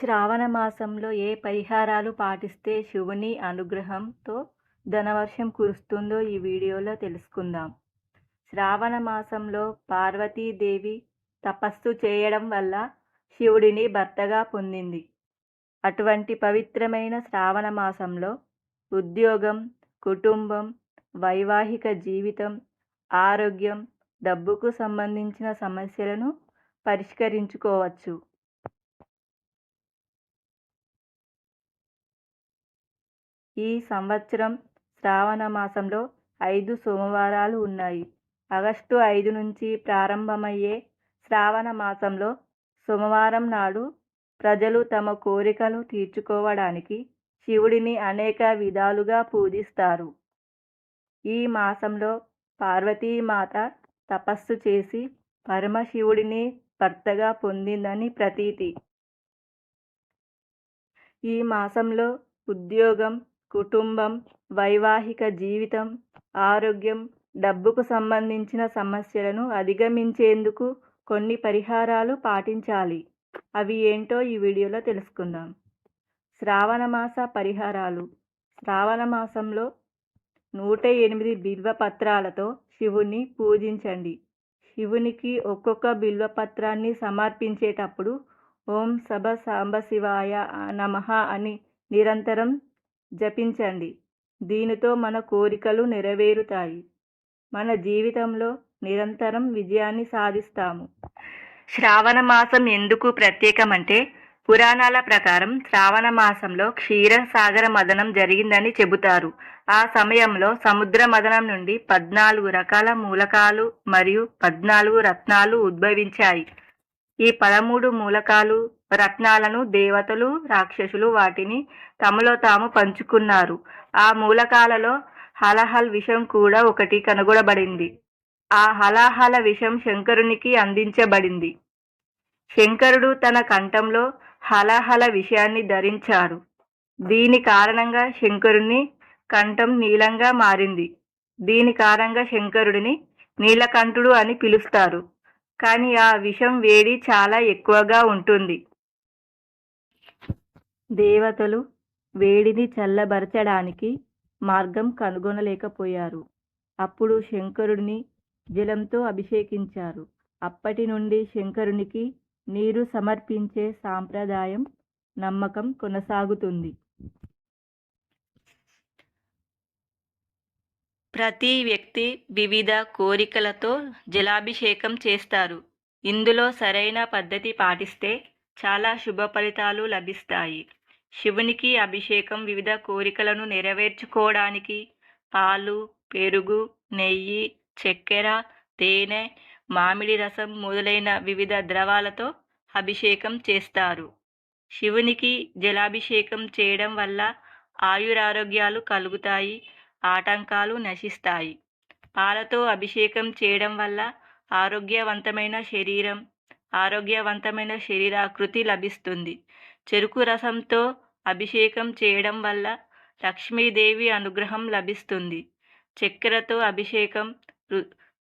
శ్రావణ మాసంలో ఏ పరిహారాలు పాటిస్తే శివుని అనుగ్రహంతో ధనవర్షం కురుస్తుందో ఈ వీడియోలో తెలుసుకుందాం. శ్రావణ మాసంలో పార్వతీదేవి తపస్సు చేయడం వల్ల శివుడిని భర్తగా పొందింది. అటువంటి పవిత్రమైన శ్రావణ మాసంలో ఉద్యోగం కుటుంబం వైవాహిక జీవితం ఆరోగ్యం డబ్బుకు సంబంధించిన సమస్యలను పరిష్కరించుకోవచ్చు. ఈ సంవత్సరం శ్రావణ మాసంలో ఐదు సోమవారాలు ఉన్నాయి. ఆగస్టు ఐదు నుంచి ప్రారంభమయ్యే శ్రావణ మాసంలో సోమవారం నాడు ప్రజలు తమ కోరికలు తీర్చుకోవడానికి శివుడిని అనేక విధాలుగా పూజిస్తారు. ఈ మాసంలో పార్వతీమాత తపస్సు చేసి పరమశివుడిని భర్తగా పొందిందని ప్రతీతి. ఈ మాసంలో ఉద్యోగం కుటుంబం వైవాహిక జీవితం ఆరోగ్యం డబ్బుకు సంబంధించిన సమస్యలను అధిగమించేందుకు కొన్ని పరిహారాలు పాటించాలి. అవి ఏంటో ఈ వీడియోలో తెలుసుకుందాం. శ్రావణ మాస పరిహారాలు. శ్రావణ మాసంలో నూట ఎనిమిది బిల్వ పత్రాలతో శివుని పూజించండి. శివునికి ఒక్కొక్క బిల్వ పత్రాన్ని సమర్పించేటప్పుడు ఓం సభ సాంబశివాయ నమ నమః అని నిరంతరం జపించండి. దీనితో మన కోరికలు నెరవేరుతాయి. మన జీవితంలో నిరంతరం విజయాన్ని సాధిస్తాము. శ్రావణ మాసం ఎందుకు ప్రత్యేకమంటే పురాణాల ప్రకారం శ్రావణ మాసంలో క్షీరసాగర మదనం జరిగిందని చెబుతారు. ఆ సమయంలో సముద్ర మదనం నుండి పద్నాలుగు రకాల మూలకాలు మరియు పద్నాలుగు రత్నాలు ఉద్భవించాయి. ఈ పదమూడు మూలకాలు రత్నాలను దేవతలు రాక్షసులు వాటిని తమలో తాము పంచుకున్నారు. ఆ మూలకాలలో హలహల్ విషం కూడా ఒకటి కనుగొనబడింది. ఆ హలాహల విషం శంకరునికి అందించబడింది. శంకరుడు తన కంఠంలో హలహల విషయాన్ని ధరించారు. దీని కారణంగా శంకరుని కంఠం నీలంగా మారింది. దీని కారణంగా శంకరుడిని నీలకంఠుడు అని పిలుస్తారు. కానీ ఆ విషం వేడి చాలా ఎక్కువగా ఉంటుంది. దేవతలు వేడిని చల్లబరచడానికి మార్గం కనుగొనలేకపోయారు. అప్పుడు శంకరుడిని జలంతో అభిషేకించారు. అప్పటి నుండి శంకరునికి నీరు సమర్పించే సాంప్రదాయం నమ్మకం కొనసాగుతుంది. ప్రతి వ్యక్తి వివిధ కోరికలతో జలాభిషేకం చేస్తారు. ఇందులో సరైన పద్ధతి పాటిస్తే చాలా శుభ ఫలితాలు లభిస్తాయి. శివునికి అభిషేకం వివిధ కోరికలను నెరవేర్చుకోవడానికి పాలు పెరుగు నెయ్యి చక్కెర తేనె మామిడి రసం మొదలైన వివిధ ద్రవాలతో అభిషేకం చేస్తారు. శివునికి జలాభిషేకం చేయడం వల్ల ఆయురారోగ్యాలు కలుగుతాయి ఆటంకాలు నశిస్తాయి. పాలతో అభిషేకం చేయడం వల్ల ఆరోగ్యవంతమైన శరీరం ఆరోగ్యవంతమైన శరీరాకృతి లభిస్తుంది. చెరుకు రసంతో అభిషేకం చేయడం వల్ల లక్ష్మీదేవి అనుగ్రహం లభిస్తుంది. చక్కెరతో అభిషేకం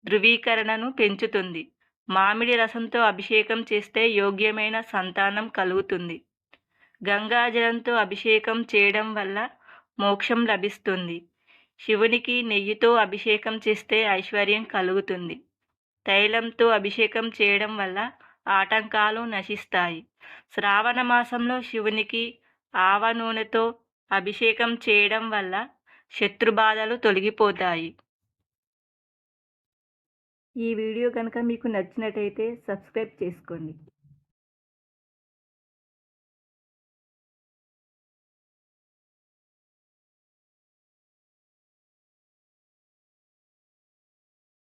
ధృవీకరణను పెంచుతుంది. మామిడి రసంతో అభిషేకం చేస్తే యోగ్యమైన సంతానం కలుగుతుంది. గంగాజలంతో అభిషేకం చేయడం వల్ల మోక్షం లభిస్తుంది. శివునికి నెయ్యితో అభిషేకం చేస్తే ఐశ్వర్యం కలుగుతుంది. తైలంతో అభిషేకం చేయడం వల్ల ఆటంకాలు నశిస్తాయి. శ్రావణ మాసంలో శివునికి ఆవ నూనెతో అభిషేకం చేయడం వల్ల శత్రుబాధలు తొలగిపోతాయి. ఈ వీడియో కనుక మీకు నచ్చినట్టయితే సబ్స్క్రైబ్ చేసుకోండి.